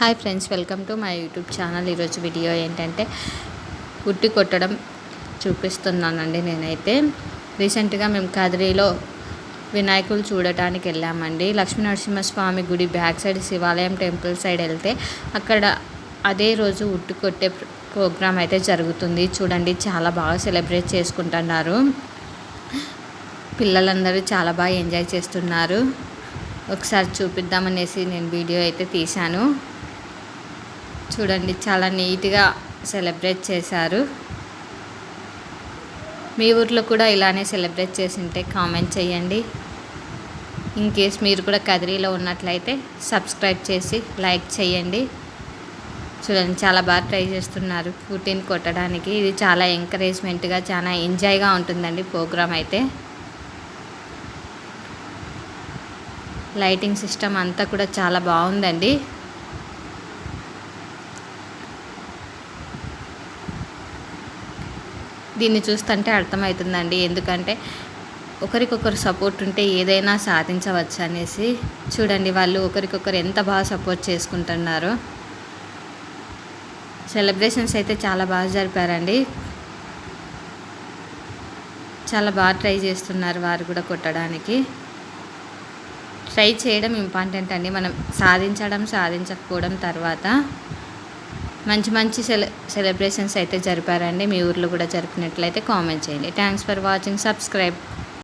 Hi friends welcome to my YouTube channel. ఈరోజు video ఏంటంటే ఉట్టి కొట్టడం చూపిస్తున్నానండి నేనైతే. రీసెంట్గా మేము కదిరిలో వినాయకులు చూడటానికి వెళ్ళామండి. లక్ష్మీ నరసింహస్వామి గుడి బ్యాక్ సైడ్ శివాలయం టెంపుల్ సైడ్ వెళ్తే అక్కడ అదే రోజు ఉట్టి కొట్టే ప్రోగ్రామ్ అయితే జరుగుతుంది. చూడండి చాలా బాగా సెలబ్రేట్ చేసుకుంటున్నారు. పిల్లలందరూ చాలా బాగా ఎంజాయ్ చేస్తున్నారు. ఒకసారి చూపిద్దామనేసి నేను వీడియో అయితే తీశాను. చూడండి చాలా నీట్గా సెలబ్రేట్ చేశారు. మీ ఊర్లో కూడా ఇలానే సెలబ్రేట్ చేసింటే కామెంట్ చేయండి. ఇన్ కేస్ మీరు కూడా కదిరిలో ఉన్నట్లయితే సబ్స్క్రైబ్ చేసి లైక్ చేయండి. చూడండి చాలా బాగా ట్రై చేస్తున్నారు పుట్టిన్ కొట్టడానికి. ఇది చాలా ఎంకరేజ్మెంట్గా చాలా ఎంజాయ్గా ఉంటుందండి ప్రోగ్రామ్ అయితే. లైటింగ్ సిస్టమ్ అంతా కూడా చాలా బాగుందండి. దీన్ని చూస్తుంటే అర్థమవుతుందండి. ఎందుకంటే ఒకరికొకరు సపోర్ట్ ఉంటే ఏదైనా సాధించవచ్చు అనేసి. చూడండి వాళ్ళు ఒకరికొకరు ఎంత బాగా సపోర్ట్ చేసుకుంటున్నారో. సెలబ్రేషన్స్ అయితే చాలా బాగా జరిపారండి. చాలా బాగా ట్రై చేస్తున్నారు వారు కూడా కొట్టడానికి. ట్రై చేయడం ఇంపార్టెంట్ అండి. మనం సాధించడం సాధించకపోవడం తర్వాత మంచి మంచి సెల సెలబ్రేషన్స్ అయితే జరిపారండి. మీ ఊర్లో కూడా జరిపినట్లయితే కామెంట్ చేయండి. Thanks for watching subscribe